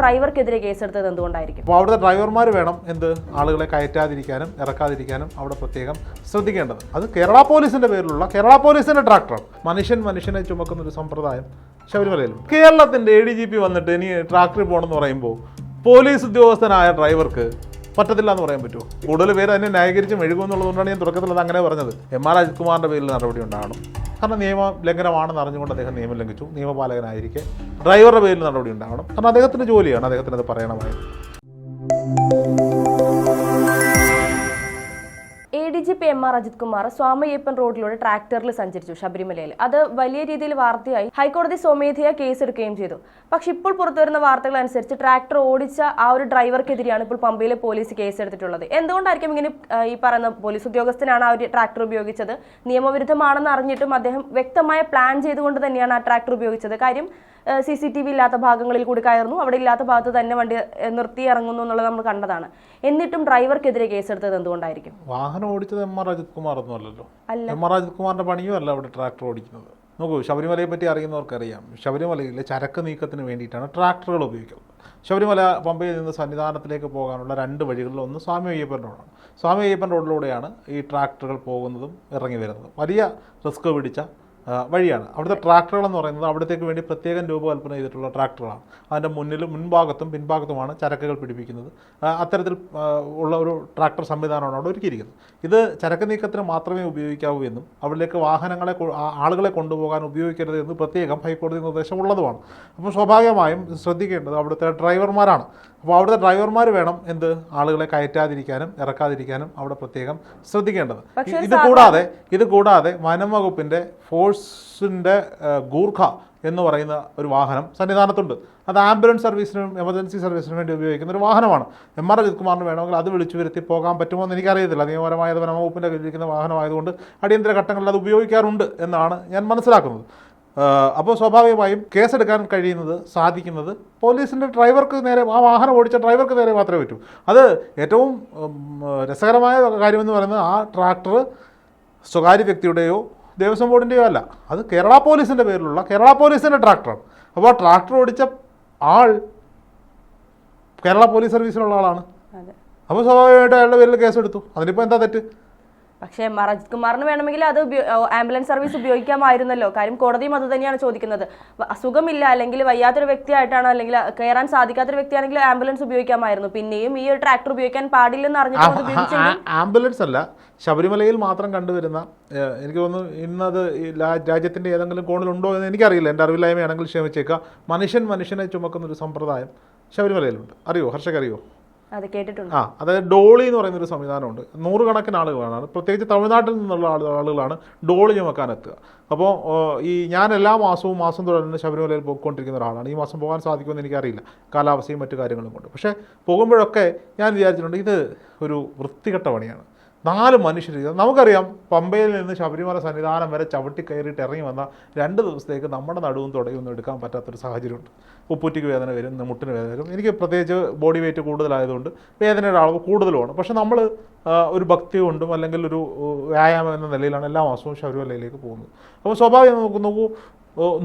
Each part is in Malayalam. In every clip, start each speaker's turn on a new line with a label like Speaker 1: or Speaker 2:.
Speaker 1: ഡ്രൈവർക്കെതിരെ കേസെടുത്തത് എന്തുകൊണ്ടായിരിക്കും?
Speaker 2: അപ്പോൾ അവിടുത്തെ ഡ്രൈവർമാർ വേണം എന്ത്? ആളുകളെ കയറ്റാതിരിക്കാനും ഇറക്കാതിരിക്കാനും അവിടെ പ്രത്യേകം ശ്രദ്ധിക്കേണ്ടത്. അത് കേരള പോലീസിന്റെ പേരിലുള്ള കേരള പോലീസിന്റെ ട്രാക്ടർ. മനുഷ്യൻ മനുഷ്യനെ ചുമക്കുന്ന ഒരു സമ്പ്രദായം ശബരിമലയിലും. കേരളത്തിന്റെ എ ഡി ജി പി വന്നിട്ട് ഇനി ട്രാക്ടറിൽ പോകണമെന്ന് പറയുമ്പോൾ പോലീസ് ഉദ്യോഗസ്ഥനായ ഡ്രൈവർക്ക് പറ്റത്തില്ല എന്ന് പറയാൻ പറ്റുമോ? കൂടുതൽ പേര് അതിനെ ന്യായീകരിച്ച് മെഴുകുമെന്നുള്ളതുകൊണ്ടാണ് ഞാൻ തുടക്കത്തിൽ അത് അങ്ങനെ പറഞ്ഞത്. എം ആർ അജിത്കുമാറിന്റെ പേരിൽ നടപടി ഉണ്ടാകണം. കാരണം നിയമ ലംഘനമാണെന്ന് അറിഞ്ഞുകൊണ്ട് അദ്ദേഹം നിയമം ലംഘിച്ചു. നിയമപാലകനായിരിക്കെ. ഡ്രൈവറുടെ പേരിൽ നടപടി ഉണ്ടാകണം. കാരണം അദ്ദേഹത്തിന്റെ ജോലിയാണ് അദ്ദേഹത്തിന് അത് പറയണമായിരുന്നു
Speaker 1: D G P M R Ajith Kumar Swamiyappan റോഡിലൂടെ ട്രാക്ടറിൽ സഞ്ചരിച്ചു ശബരിമലയിൽ. അത് വലിയ രീതിയിൽ വാർത്തയായി ഹൈക്കോടതി സ്വമേധയാ കേസെടുക്കുകയും ചെയ്തു. പക്ഷെ ഇപ്പോൾ പുറത്തുവരുന്ന വാർത്തകൾ അനുസരിച്ച് ട്രാക്ടർ ഓടിച്ച ആ ഒരു ഡ്രൈവർക്കെതിരെയാണ് ഇപ്പോൾ പമ്പയിലെ പോലീസ് കേസെടുത്തിട്ടുള്ളത്. എന്തുകൊണ്ടായിരിക്കും ഇങ്ങനെ ഈ പറയുന്ന പോലീസ് ഉദ്യോഗസ്ഥനാണ് ആ ഒരു ട്രാക്ടർ ഉപയോഗിച്ചത്? നിയമവിരുദ്ധമാണെന്ന് അറിഞ്ഞിട്ടും അദ്ദേഹം വ്യക്തമായ പ്ലാൻ ചെയ്തുകൊണ്ട് തന്നെയാണ് ആ ട്രാക്ടർ ഉപയോഗിച്ചത്. കാര്യം സി സി ടി വി ഇല്ലാത്ത ഭാഗങ്ങളിൽ കൂടി കയറുന്നു. അവിടെ ഇല്ലാത്ത ഭാഗത്ത് തന്നെ വണ്ടി നിർത്തി ഇറങ്ങുന്നു എന്നുള്ളത് നമ്മൾ കണ്ടതാണ്. എന്നിട്ടും ഡ്രൈവർക്കെതിരെ കേസെടുത്തത് എന്തുകൊണ്ടായിരിക്കും?
Speaker 2: വാഹനം ഓടിച്ചത് എം ആർ അജിത് കുമാർ
Speaker 1: ഒന്നുമല്ലല്ലോ.
Speaker 2: എം ആർ അജിത് കുമാറിന്റെ പണിയും അല്ല അവിടെ ട്രാക്ടർ ഓടിക്കുന്നത്. നോക്കൂ ശബരിമലയെ പറ്റി അറിയുന്നവർക്കറിയാം. ശബരിമലയിലെ ചരക്ക് നീക്കത്തിന് വേണ്ടിയിട്ടാണ് ട്രാക്ടറുകൾ ഉപയോഗിക്കുന്നത്. ശബരിമല പമ്പയിൽ നിന്ന് സന്നിധാനത്തിലേക്ക് പോകാനുള്ള രണ്ട് വഴികളിൽ ഒന്ന് സ്വാമി അയ്യപ്പൻ റോഡാണ്. സ്വാമി അയ്യപ്പൻ റോഡിലൂടെയാണ് ഈ ട്രാക്ടറുകൾ പോകുന്നതും ഇറങ്ങി വരുന്നതും. വലിയ റിസ്ക് പിടിച്ച വഴിയാണ്. അവിടുത്തെ ട്രാക്ടറുകൾ എന്ന് പറയുന്നത് അവിടത്തേക്ക് വേണ്ടി പ്രത്യേകം രൂപകൽപ്പന ചെയ്തിട്ടുള്ള ട്രാക്ടറുകളാണ് അതിന്റെ മുന്നിലും മുൻഭാഗത്തും പിൻഭാഗത്തുമാണ് ചരക്കുകൾ പിടിപ്പിക്കുന്നത്. അത്തരത്തിൽ ഉള്ള ഒരു ട്രാക്ടർ സംവിധാനമാണ് അവിടെ ഒരുക്കിയിരിക്കുന്നത്. ഇത് ചരക്ക് നീക്കത്തിന് മാത്രമേ ഉപയോഗിക്കാവൂ എന്നും അവിടേക്ക് വാഹനങ്ങളെ ആളുകളെ കൊണ്ടുപോകാൻ ഉപയോഗിക്കരുത് എന്ന് പ്രത്യേകം ഹൈക്കോടതി നിർദ്ദേശം ഉള്ളതുമാണ് അപ്പോൾ സ്വാഭാവികമായും ശ്രദ്ധിക്കേണ്ടത് അവിടുത്തെ ഡ്രൈവർമാരാണ് അപ്പോൾ അവിടുത്തെ ഡ്രൈവർമാർ വേണം എന്ത്? ആളുകളെ കയറ്റാതിരിക്കാനും ഇറക്കാതിരിക്കാനും അവിടെ പ്രത്യേകം ശ്രദ്ധിക്കേണ്ടത്. ഇത് കൂടാതെ ഇത് കൂടാതെ വനം വകുപ്പിന്റെ ഫോഴ്സിന്റെ ഗൂർഖ എന്ന് പറയുന്ന ഒരു വാഹനം സന്നിധാനത്തുണ്ട്. അത് ആംബുലൻസ് സർവീസിനും എമർജൻസി സർവീസിനും വേണ്ടി ഉപയോഗിക്കുന്ന ഒരു വാഹനമാണ്. എം ആർ അജിത് കുമാറിന് വേണമെങ്കിൽ അത് വിളിച്ചു വരുത്തി പോകാൻ പറ്റുമോ എന്ന് എനിക്കറിയത്തില്ല നിയമപരമായത് വനം വകുപ്പിന്റെ കയ്യിലിരിക്കുന്ന വാഹനമായതുകൊണ്ട് അടിയന്തര ഘട്ടങ്ങളിൽ അത് ഉപയോഗിക്കാറുണ്ട് എന്നാണ് ഞാൻ മനസ്സിലാക്കുന്നത്. അപ്പോൾ സ്വാഭാവികമായും കേസെടുക്കാൻ കഴിയുന്നത് സാധിക്കുന്നത് പോലീസിന്റെ ഡ്രൈവർക്ക് നേരെ ആ വാഹനം ഓടിച്ച ഡ്രൈവർക്ക് നേരെ മാത്രമേ പറ്റൂ. അത് ഏറ്റവും രസകരമായ കാര്യമെന്ന് പറയുന്നത് ആ ട്രാക്ടർ സ്വകാര്യ വ്യക്തിയുടെയോ ദേവസ്വം ബോർഡിന്റെയോ അല്ല. അത് കേരള പോലീസിന്റെ പേരിലുള്ള കേരള പോലീസിന്റെ ട്രാക്ടറാണ് അപ്പോൾ ആ ട്രാക്ടർ ഓടിച്ച ആൾ കേരള പോലീസ് സർവീസിലുള്ള ആളാണ്. അപ്പോൾ സ്വാഭാവികമായിട്ട് അയാളുടെ പേരിൽ കേസെടുത്തു. അതിനിപ്പോൾ എന്താ തെറ്റ്?
Speaker 1: പക്ഷേ അജിത് കുമാറിന് വേണമെങ്കിൽ അത് ആംബുലൻസ് സർവീസ് ഉപയോഗിക്കാമായിരുന്നല്ലോ. കാര്യം കോടതിയും അത് തന്നെയാണ് ചോദിക്കുന്നത്. അസുഖമില്ല അല്ലെങ്കിൽ വയ്യാത്തൊരു വ്യക്തിയായിട്ടാണ് അല്ലെങ്കിൽ കയറാൻ സാധിക്കാത്തൊരു വ്യക്തിയാണെങ്കിൽ ആംബുലൻസ് ഉപയോഗിക്കാമായിരുന്നു. പിന്നെയും ഈ ഒരു ട്രാക്ടർ ഉപയോഗിക്കാൻ പാടില്ലെന്ന് അറിഞ്ഞിട്ട്
Speaker 2: ആംബുലൻസ് അല്ല ശബരിമലയിൽ മാത്രം കണ്ടുവരുന്ന എനിക്ക് തോന്നുന്നു ഇന്നത് രാജ്യത്തിന്റെ ഏതെങ്കിലും കോണിലുണ്ടോ എന്ന് എനിക്കറിയില്ല. എന്റെ അറിവില്ലായ്മയാണെങ്കിൽ ക്ഷമിച്ചേക്കാം. മനുഷ്യൻ മനുഷ്യനെ ചുമക്കുന്ന ഒരു സമ്പ്രദായം ശബരിമലയിലുണ്ട്. അറിയോ? ഹർഷകറിയോ അറിയോ? ആ അതായത് ഡോളി എന്ന് പറയുന്ന ഒരു സംവിധാനമുണ്ട്. നൂറുകണക്കിന് ആളുകളാണ്. പ്രത്യേകിച്ച് തമിഴ്നാട്ടിൽ നിന്നുള്ള ആളുകളാണ് ഡോളി ചുമക്കാൻ എത്തുക അപ്പോൾ ഈ ഞാൻ എല്ലാ മാസവും മാസം തുടർന്ന് ശബരിമലയിൽ പോയിക്കൊണ്ടിരിക്കുന്ന ഒരാളാണ്. ഈ മാസം പോകാൻ സാധിക്കുമെന്ന് എനിക്കറിയില്ല. കാലാവസ്ഥയും മറ്റു കാര്യങ്ങളും കൊണ്ട്. പക്ഷേ പോകുമ്പോഴൊക്കെ ഞാൻ വിചാരിച്ചിട്ടുണ്ട് ഇത് ഒരു വൃത്തികെട്ട പണിയാണ്. നാല് മനുഷ്യർ നമുക്കറിയാം പമ്പയിൽ നിന്ന് ശബരിമല സന്നിധാനം വരെ ചവിട്ടി കയറിയിട്ട് ഇറങ്ങി വന്ന രണ്ട് ദിവസത്തേക്ക് നമ്മുടെ നടുവും തുടയും ഒന്നും എടുക്കാൻ പറ്റാത്തൊരു സാഹചര്യമുണ്ട്. ഉപ്പൂറ്റിക്ക് വേദന വരും മുട്ടിന് വേദന വരും. എനിക്ക് പ്രത്യേകിച്ച് ബോഡി വെയിറ്റ് കൂടുതലായതുകൊണ്ട് വേദനയുടെ അളവ് കൂടുതലുമാണ്. പക്ഷേ നമ്മൾ ഒരു ഭക്തി കൊണ്ടും അല്ലെങ്കിൽ ഒരു വ്യായാമം എന്ന നിലയിലാണ് എല്ലാ മാസവും ശബരിമലയിലേക്ക് പോകുന്നത്. അപ്പോൾ സ്വാഭാവികം നമുക്ക് നോക്കൂ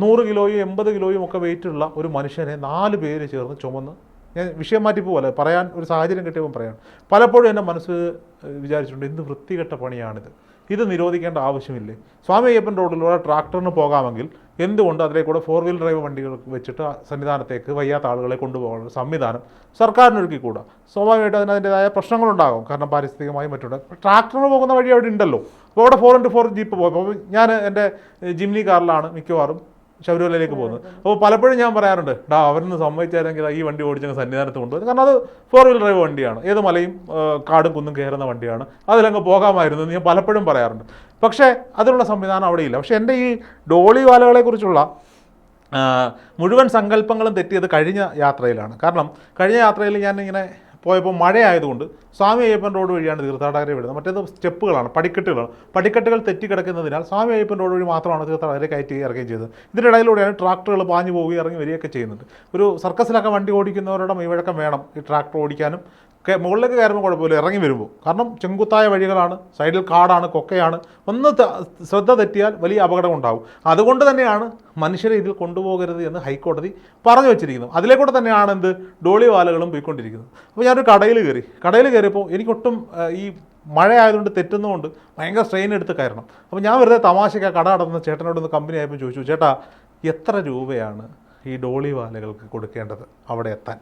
Speaker 2: നൂറ് കിലോയും എൺപത് കിലോയും ഒക്കെ വെയിറ്റുള്ള ഒരു മനുഷ്യനെ നാല് പേര് ചേർന്ന് ചുമന്ന് ഞാൻ വിഷയം മാറ്റി പോകല്ല പറയാൻ ഒരു സാഹചര്യം കിട്ടിയപ്പോൾ പറയാം. പലപ്പോഴും എന്റെ മനസ്സ് വിചാരിച്ചിട്ടുണ്ട് എന്ത് വൃത്തികെട്ട പണിയാണിത്. ഇത് നിരോധിക്കേണ്ട ആവശ്യമില്ലേ? സ്വാമി അയ്യപ്പൻ റോഡിലൂടെ ട്രാക്ടറിന് പോകാമെങ്കിൽ എന്തുകൊണ്ട് അതിലേക്കൂടെ ഫോർ വീൽ ഡ്രൈവ് വണ്ടികൾ വെച്ചിട്ട് സന്നിധാനത്തേക്ക് വയ്യാത്ത ആളുകളെ കൊണ്ടുപോകാനുള്ള സംവിധാനം സർക്കാരിനൊരുക്കിക്കൂടാ? സ്വാഭാവികമായിട്ട് അതിന് അതിന്റെതായ പ്രശ്നങ്ങളുണ്ടാകും. കാരണം പാരിസ്ഥിതികമായി മറ്റുണ്ട് ട്രാക്ടറിന് പോകുന്ന വഴി അവിടെ ഉണ്ടല്ലോ. അപ്പോൾ അവിടെ ഫോർ ഇന്റു ഫോർ ജീപ്പ് പോകും അപ്പോൾ ഞാൻ എന്റെ ജിംനി കാറിലാണ് മിക്കവാറും ശബരിമലയിലേക്ക് പോകുന്നത്. അപ്പോൾ പലപ്പോഴും ഞാൻ പറയാറുണ്ട് ഡാ അവരൊന്ന് സമ്മതിച്ചായിരുന്നെങ്കിൽ ഈ വണ്ടി ഓടിച്ചങ്ങ് സന്നിധാനത്ത് കൊണ്ടുപോകും കാരണം അത് ഫോർ വീൽ ഡ്രൈവ് വണ്ടിയാണ്. ഏത് മലയും കാടും കുന്നും കയറുന്ന വണ്ടിയാണ്. അതിലങ്ങ് പോകാമായിരുന്നു ഞാൻ പലപ്പോഴും പറയാറുണ്ട്. പക്ഷേ അതിനുള്ള സംവിധാനം അവിടെയില്ല. പക്ഷേ എന്റെ ഈ ഡോളി വാലകളെക്കുറിച്ചുള്ള മുഴുവൻ സങ്കല്പങ്ങളും തെറ്റിയത് കഴിഞ്ഞ യാത്രയിലാണ്. കാരണം കഴിഞ്ഞ യാത്രയിൽ ഞാൻ ഇങ്ങനെ പോയപ്പോൾ മഴയായതുകൊണ്ട് സ്വാമി അയ്യപ്പൻ റോഡ് വഴിയാണ് തീർത്ഥാടകരെ വിടുന്നത്. മറ്റേത് സ്റ്റെപ്പുകളാണ് പടിക്കെട്ടുകളാണ്. പടിക്കെട്ടുകൾ തെറ്റിക്കിടക്കുന്നതിനാൽ സ്വാമി അയ്യപ്പൻ റോഡ് വഴി മാത്രമാണ് തീർത്ഥാടകരെ കയറ്റി ഇറക്കുകയും ചെയ്തത്. ഇടയിലൂടെയാണ് ട്രാക്ടറുകൾ പാഞ്ഞു പോവുകയും ഇറങ്ങി വരികയൊക്കെ ചെയ്യുന്നത്. ഒരു സർക്കസിലൊക്കെ വണ്ടി ഓടിക്കുന്നവരുടെ മൈവഴക്കം വേണം ഈ ട്രാക്ടർ ഓടിക്കാനും. മുകളിലേക്ക് കയറുമ്പോൾ കുഴപ്പമില്ല ഇറങ്ങി വരുമ്പോൾ. കാരണം ചെങ്കുത്തായ വഴികളാണ് സൈഡിൽ കാടാണ് കൊക്കയാണ്. ഒന്ന് ശ്രദ്ധ തെറ്റിയാൽ വലിയ അപകടം ഉണ്ടാകും അതുകൊണ്ട് തന്നെയാണ് മനുഷ്യരെ ഇതിൽ കൊണ്ടുപോകരുത് എന്ന് ഹൈക്കോടതി പറഞ്ഞു വെച്ചിരിക്കുന്നത്. അതിലേക്കൂടെ തന്നെയാണ് എന്ത്? ഡോളി വാലകളും പോയിക്കൊണ്ടിരിക്കുന്നത്. അപ്പോൾ ഞാനൊരു കടയിൽ കയറി. കടയിൽ കയറിയപ്പോൾ എനിക്കൊട്ടും ഈ മഴ ആയതുകൊണ്ട് തെറ്റുന്നതുകൊണ്ട് ഭയങ്കര സ്ട്രെയിൻ എടുത്ത് കയറണം. അപ്പോൾ ഞാൻ വെറുതെ തമാശയ്ക്ക് കട നടന്ന ചേട്ടനോടൊന്ന് കമ്പനി ആയപ്പോൾ ചോദിച്ചു ചേട്ടാ എത്ര രൂപയാണ് ഈ ഡോളി വാലകൾക്ക് കൊടുക്കേണ്ടത് അവിടെ എത്താൻ?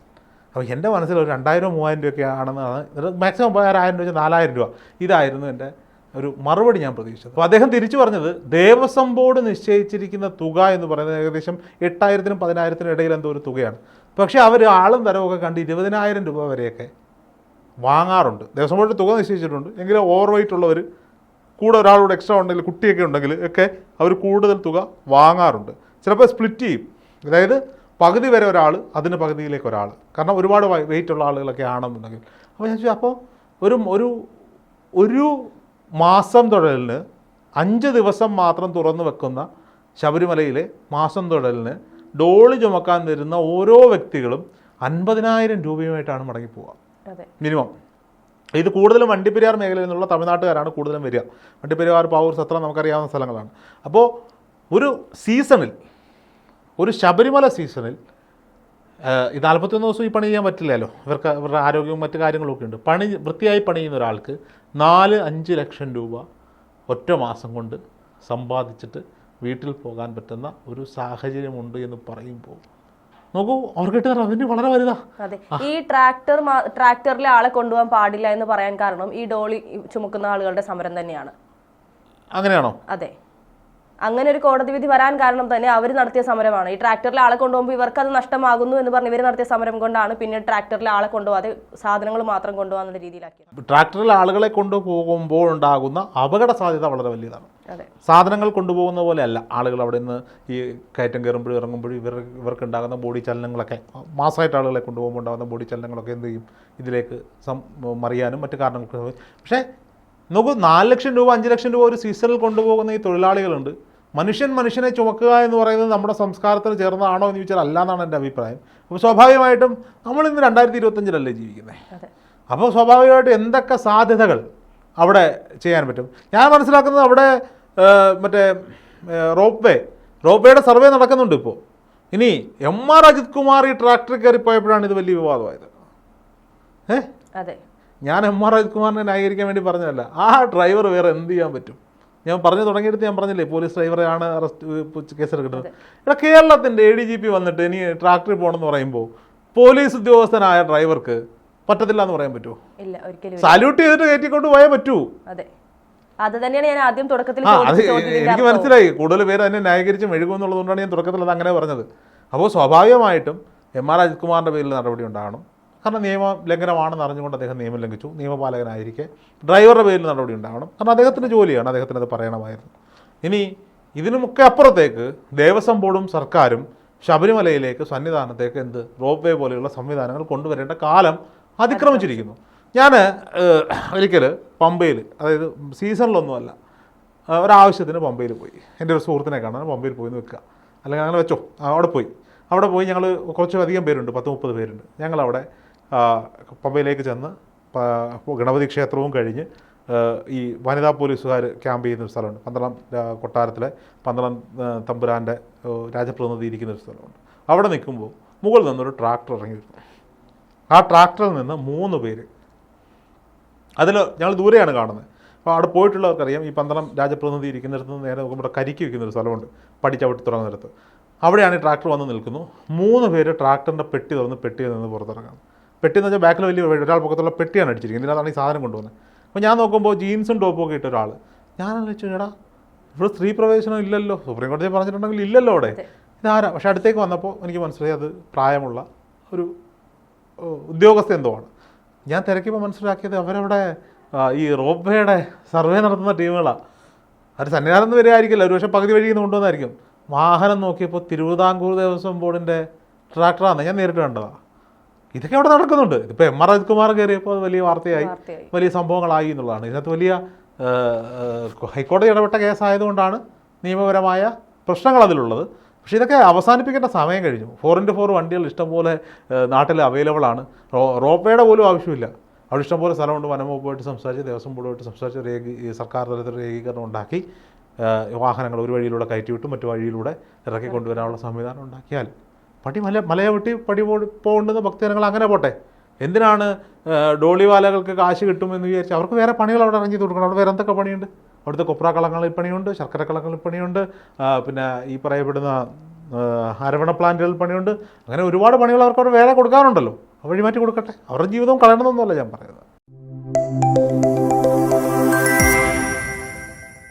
Speaker 2: അപ്പോൾ എന്റെ മനസ്സിൽ ഒരു രണ്ടായിരം മൂവായിരം രൂപയൊക്കെ ആണെന്നാണ് മാക്സിമം പോയ ഒരു ആയിരം രൂപ നാലായിരം രൂപ. ഇതായിരുന്നു എന്റെ ഒരു മറുപടി ഞാൻ പ്രതീക്ഷിച്ചത്. അപ്പോൾ അദ്ദേഹം തിരിച്ചു പറഞ്ഞത് ദേവസ്വം ബോർഡ് നിശ്ചയിച്ചിരിക്കുന്ന തുക എന്ന് പറയുന്നത് ഏകദേശം എട്ടായിരത്തിനും പതിനായിരത്തിനും ഇടയിൽ എന്തോ ഒരു തുകയാണ്. പക്ഷേ അവർ ആളും തരവൊക്കെ കണ്ട് ഇരുപതിനായിരം രൂപ വരെയൊക്കെ വാങ്ങാറുണ്ട്. ദേവസ്വം ബോർഡ് തുക നിശ്ചയിച്ചിട്ടുണ്ട്. എങ്കിലും ഓവർ വെയിറ്റ് ഉള്ളവർ കൂടെ ഒരാളോട് എക്സ്ട്രാ ഉണ്ടെങ്കിൽ കുട്ടിയൊക്കെ ഉണ്ടെങ്കിൽ ഒക്കെ അവർ കൂടുതൽ തുക വാങ്ങാറുണ്ട്. ചിലപ്പോൾ സ്പ്ലിറ്റ് ചെയ്യും. അതായത് പകുതി വരെ ഒരാൾ അതിന് പകുതിയിലേക്ക് ഒരാൾ കാരണം ഒരുപാട് വെയിറ്റ് ഉള്ള ആളുകളൊക്കെ ആണെന്നുണ്ടെങ്കിൽ. അപ്പോൾ ഞാൻ ചോദിച്ചു അപ്പോൾ ഒരു ഒരു ഒരു മാസം തൊഴലിന് അഞ്ച് ദിവസം മാത്രം തുറന്നു വെക്കുന്ന ശബരിമലയിലെ മാസം തൊഴലിന് ഡോളി ചുമക്കാൻ വരുന്ന ഓരോ വ്യക്തികളും അൻപതിനായിരം രൂപയുമായിട്ടാണ് മടങ്ങിപ്പോവുക മിനിമം. ഇത് കൂടുതലും വണ്ടിപ്പെരിയാർ മേഖലയിൽ നിന്നുള്ള തമിഴ്നാട്ടുകാരാണ് കൂടുതലും വരിക. വണ്ടിപ്പെരിയാർ പാവൂർ സത്രം നമുക്കറിയാവുന്ന സ്ഥലങ്ങളാണ്. അപ്പോൾ ഒരു സീസണിൽ ഒരു ശബരിമല സീസണിൽ ഈ നാൽപ്പത്തൊന്ന് ദിവസം ഈ പണി ചെയ്യാൻ പറ്റില്ലല്ലോ. ഇവർക്ക് ഇവരുടെ ആരോഗ്യവും മറ്റു കാര്യങ്ങളൊക്കെ ഉണ്ട്. പണി വൃത്തിയായി പണി ചെയ്യുന്ന ഒരാൾക്ക് നാല് അഞ്ച് ലക്ഷം രൂപ ഒറ്റ മാസം കൊണ്ട് സമ്പാദിച്ചിട്ട് വീട്ടിൽ പോകാൻ പറ്റുന്ന ഒരു സാഹചര്യമുണ്ട് എന്ന് പറയുമ്പോൾ. നോക്കൂ അവർക്ക് കിട്ടുന്ന റവന്യൂ വളരെ വലുതാ.
Speaker 1: അതെ. ഈ ട്രാക്ടർ ട്രാക്ടറിലെ ആളെ കൊണ്ടുപോകാൻ പാടില്ല എന്ന് പറയാൻ കാരണം ഈ ഡോളി ചുമക്കുന്ന ആളുകളുടെ സമരം തന്നെയാണ്.
Speaker 2: അങ്ങനെയാണോ?
Speaker 1: അതെ. അങ്ങനെ ഒരു കോടതി വിധി വരാൻ കാരണം തന്നെ അവർ നടത്തിയ സമരമാണ്. ഈ ട്രാക്ടറിൽ ആളെ കൊണ്ടുപോകുമ്പോൾ ഇവർക്ക് അത് നഷ്ടമാകുന്നു എന്ന് പറഞ്ഞ് ഇവർ നടത്തിയ സമരം കൊണ്ടാണ് പിന്നെ ട്രാക്ടറിൽ ആളെ കൊണ്ടുപോകാതെ സാധനങ്ങൾ മാത്രം കൊണ്ടുപോകുന്ന രീതിയിലാക്കിയത്.
Speaker 2: ട്രാക്ടറിൽ ആളുകളെ കൊണ്ടുപോകുമ്പോൾ ഉണ്ടാകുന്ന അപകട സാധ്യത വളരെ വലിയതാണ്. സാധനങ്ങൾ കൊണ്ടുപോകുന്ന പോലെ അല്ല ആളുകൾ അവിടെ നിന്ന് ഈ കയറ്റം കയറുമ്പോഴും ഇറങ്ങുമ്പോഴും ഇവർ ഇവർക്ക് ഉണ്ടാകുന്ന ബോഡി ചലനങ്ങളൊക്കെ. മാസമായിട്ട് ആളുകളെ കൊണ്ടുപോകുമ്പോൾ ഉണ്ടാകുന്ന ബോഡി ചലനങ്ങളൊക്കെ എന്ത് ചെയ്യും? ഇതിലേക്ക് സം മറിയാനും മറ്റു കാരണങ്ങൾക്ക്. പക്ഷേ നോക്കൂ നാല് ലക്ഷം രൂപ അഞ്ച് ലക്ഷം രൂപ ഒരു സീസണിൽ കൊണ്ടുപോകുന്ന ഈ തൊഴിലാളികളുണ്ട്. മനുഷ്യൻ മനുഷ്യനെ ചുമക്കുക എന്ന് പറയുന്നത് നമ്മുടെ സംസ്കാരത്തിന് ചേർന്നതാണോ എന്ന് ചോദിച്ചാൽ അല്ല എന്നാണ് എന്റെ അഭിപ്രായം. അപ്പോൾ സ്വാഭാവികമായിട്ടും നമ്മൾ ഇന്ന് രണ്ടായിരത്തി ഇരുപത്തഞ്ചിലല്ലേ ജീവിക്കുന്നത് അപ്പോൾ സ്വാഭാവികമായിട്ടും എന്തൊക്കെ സാധ്യതകൾ അവിടെ ചെയ്യാൻ പറ്റും? ഞാൻ മനസ്സിലാക്കുന്നത് അവിടെ മറ്റേ റോപ്പ് വേ റോപ്പ് വേയുടെ സർവേ നടക്കുന്നുണ്ട് ഇപ്പോൾ. ഇനി എം ആർ അജിത് കുമാർ ഈ ട്രാക്ടറിൽ കയറിപ്പോയപ്പോഴാണ് ഇത് വലിയ വിവാദമായത്. ഏ?
Speaker 1: അതെ.
Speaker 2: ഞാൻ എം ആർ അജിത് കുമാറിനെ ന്യായീകരിക്കാൻ വേണ്ടി പറഞ്ഞതല്ല. ആ ഡ്രൈവർ വേറെ എന്ത് ചെയ്യാൻ പറ്റും? ഞാൻ പറഞ്ഞു തുടങ്ങിയെടുത്ത് ഞാൻ പറഞ്ഞില്ലേ പോലീസ് ഡ്രൈവറെയാണ് അറസ്റ്റ് കേസെടുക്കുന്നത് ഇവിടെ കേരളത്തിന്റെ എ ഡി ജി പി വന്നിട്ട് ഇനി ട്രാക്ടറിൽ പോകണമെന്ന് പറയുമ്പോൾ പോലീസ് ഉദ്യോഗസ്ഥനായ ഡ്രൈവർക്ക് പറ്റത്തില്ല എന്ന് പറയാൻ പറ്റുമോ
Speaker 1: ഇല്ല ഒരിക്കലും.
Speaker 2: സാല്യൂട്ട് ചെയ്തിട്ട് കയറ്റിക്കൊണ്ട് പോയാൽ പറ്റൂ.
Speaker 1: അതെ. അത് തന്നെയാണ് ഞാൻ ആദ്യം തുടക്കത്തിൽ
Speaker 2: എനിക്ക് മനസ്സിലായി. കൂടുതൽ പേര് അതിനെ ന്യായീകരിച്ച് മെഴുകുമെന്നുള്ളതുകൊണ്ടാണ് ഞാൻ തുടക്കത്തിൽ അത് അങ്ങനെ പറഞ്ഞത്. അപ്പോൾ സ്വാഭാവികമായിട്ടും എം ആർ അജിത് കുമാറിന്റെ പേരിൽ നടപടി ഉണ്ടാകണം. കാരണം നിയമ ലംഘനമാണെന്ന് അറിഞ്ഞുകൊണ്ട് അദ്ദേഹം നിയമം ലംഘിച്ചു. നിയമപാലകനായിരിക്കെ. ഡ്രൈവറുടെ പേരിൽ നടപടി ഉണ്ടാവണം. കാരണം അദ്ദേഹത്തിന്റെ ജോലിയാണ്. അദ്ദേഹത്തിന് അത് പറയണമായിരുന്നു. ഇനി ഇതിനുമൊക്കെ അപ്പുറത്തേക്ക് ദേവസ്വം ബോർഡും സർക്കാരും ശബരിമലയിലേക്ക് സന്നിധാനത്തേക്ക് എന്ത് റോപ്പ് വേ പോലെയുള്ള സംവിധാനങ്ങൾ കൊണ്ടുവരേണ്ട കാലം അതിക്രമിച്ചിരിക്കുന്നു. ഞാൻ ഒരിക്കൽ പമ്പയിൽ അതായത് സീസണിലൊന്നുമല്ല ഒരാവശ്യത്തിന് പമ്പയിൽ പോയി. എന്റെ ഒരു സുഹൃത്തിനെ കാണാൻ പമ്പയിൽ പോയി നിൽക്കുക. അല്ലെങ്കിൽ അങ്ങനെ വെച്ചോ അവിടെ പോയി. അവിടെ പോയി ഞങ്ങൾ കുറച്ചധികം പേരുണ്ട് പത്ത് മുപ്പത് പേരുണ്ട്. ഞങ്ങളവിടെ പമ്പയിലേക്ക് ചെന്ന് ഗണപതി ക്ഷേത്രവും കഴിഞ്ഞ് ഈ വനിതാ പോലീസുകാർ ക്യാമ്പ് ചെയ്യുന്ന ഒരു സ്ഥലമുണ്ട്. പന്തളം കൊട്ടാരത്തിലെ പന്തളം തമ്പുരാന്റെ രാജപ്രതിനിധി ഇരിക്കുന്ന ഒരു സ്ഥലമുണ്ട്. അവിടെ നിൽക്കുമ്പോൾ മുകളിൽ നിന്നൊരു ട്രാക്ടർ ഇറങ്ങി ആ ട്രാക്ടറിൽ നിന്ന് മൂന്ന് പേര്. അതിൽ ഞങ്ങൾ ദൂരെയാണ് കാണുന്നത്. അപ്പോൾ അവിടെ പോയിട്ടുള്ളവർക്കറിയാം ഈ പന്തളം രാജപ്രതിനിധി ഇരിക്കുന്നിടത്ത് നിന്ന് നേരെ നോക്കുമ്പോൾ കരിക്ക് വയ്ക്കുന്ന ഒരു സ്ഥലമുണ്ട് പടിച്ചവിട്ട് തുടങ്ങുന്നിടത്ത് അവിടെയാണ് ഈ ട്രാക്ടർ വന്ന് നിൽക്കുന്നു. മൂന്ന് പേര് ട്രാക്ടറിന്റെ പെട്ടി തുറന്ന് പെട്ടിയിൽ നിന്ന് പുറത്തിറങ്ങാം പെട്ടി എന്ന് വെച്ചാൽ ബാക്കിൽ വലിയ ഒരാൾ പൊക്കത്തുള്ള പെട്ടിയാണ് അടിച്ചിരിക്കുന്നത്. ഇതിനകത്താണ് ഈ സാധനം കൊണ്ടുവന്നത്. അപ്പോൾ ഞാൻ നോക്കുമ്പോൾ ജീൻസും ടോപ്പും ഒക്കെ ഇട്ട ഒരാൾ ഞാൻ ആലോചിച്ചു എടാ ഇവിടെ സ്ത്രീ പ്രവേശനം ഇല്ലല്ലോ. സുപ്രീം കോടതി പറഞ്ഞിട്ടുണ്ടെങ്കിൽ ഇല്ലല്ലോ അവിടെ. ഇതാരാ പക്ഷെ അടുത്തേക്ക് വന്നപ്പോൾ എനിക്ക് മനസ്സിലായി അത് പ്രായമുള്ള ഒരു ഉദ്യോഗസ്ഥ എന്തോ ആണ്. ഞാൻ തിരക്കിയപ്പോൾ മനസ്സിലാക്കിയത് അവരവിടെ ഈ റോപ്വേയുടെ സർവേ നടത്തുന്ന ടീമുകളാണ് അവർ സന്നിധാനം വരെ വരികയായിരിക്കില്ല. ഒരു പക്ഷേ പകുതി വഴി നിന്ന് കൊണ്ടുവന്നായിരിക്കും. വാഹനം നോക്കിയപ്പോൾ തിരുവിതാംകൂർ ദേവസ്വം ബോർഡിന്റെ ട്രാക്ടറാണ് ഞാൻ നേരിട്ട് കണ്ടതാണ് ഇതൊക്കെ അവിടെ നടക്കുന്നുണ്ട്. ഇപ്പോൾ എം ആർ അജിത്കുമാർ കയറിയപ്പോൾ വലിയ വാർത്തയായി. വലിയ സംഭവങ്ങളായി എന്നുള്ളതാണ്. ഇതിനകത്ത് വലിയ ഹൈക്കോടതി ഇടപെട്ട കേസായതുകൊണ്ടാണ് നിയമപരമായ പ്രശ്നങ്ങൾ അതിലുള്ളത് പക്ഷേ ഇതൊക്കെ അവസാനിപ്പിക്കേണ്ട സമയം കഴിഞ്ഞു. ഫോർ ഇന്റു ഫോർ വണ്ടികൾ ഇഷ്ടംപോലെ നാട്ടിൽ അവൈലബിൾ ആണ്. റോ റോപ്പയുടെ പോലും ആവശ്യമില്ല. അവിടെ ഇഷ്ടംപോലെ സ്ഥലമുണ്ട്. വനംവകുപ്പുമായിട്ട് സംസാരിച്ച് ദേവസ്വം ബോർഡുമായിട്ട് സംസാരിച്ച് രേഖ സർക്കാർ തലത്തിൽ രേഖീകരണം ഉണ്ടാക്കി. വാഹനങ്ങൾ ഒരു വഴിയിലൂടെ കയറ്റിവിട്ടും മറ്റു വഴിയിലൂടെ ഇറക്കി കൊണ്ടുവരാനുള്ള സംവിധാനം ഉണ്ടാക്കിയാൽ പടി മല മലയെ വെട്ടി പടി പോകേണ്ടുന്ന ഭക്തജനങ്ങൾ അങ്ങനെ പോട്ടെ. എന്തിനാണ് ഡോളിവാലകൾക്ക് കാശ് കിട്ടുമെന്ന് വിചാരിച്ച് അവർക്ക് വേറെ പണികൾ അവിടെ ഇറങ്ങി കൊടുക്കണം അവിടെ വേറെ എന്തൊക്കെ പണിയുണ്ട്? അവിടുത്തെ കൊപ്ര കളങ്ങളിൽ പണിയുണ്ട് ശർക്കര കളങ്ങളിൽ പണിയുണ്ട് പിന്നെ ഈ പറയപ്പെടുന്ന അരവണ പ്ലാന്റുകളിൽ പണിയുണ്ട്. അങ്ങനെ ഒരുപാട് പണികൾ അവർക്ക് അവിടെ വേറെ കൊടുക്കാറുണ്ടല്ലോ. വഴിമാറ്റി വഴി മാറ്റി കൊടുക്കട്ടെ. അവരുടെ ജീവിതം കളയണമെന്നൊന്നുമല്ല ഞാൻ പറയുന്നത്.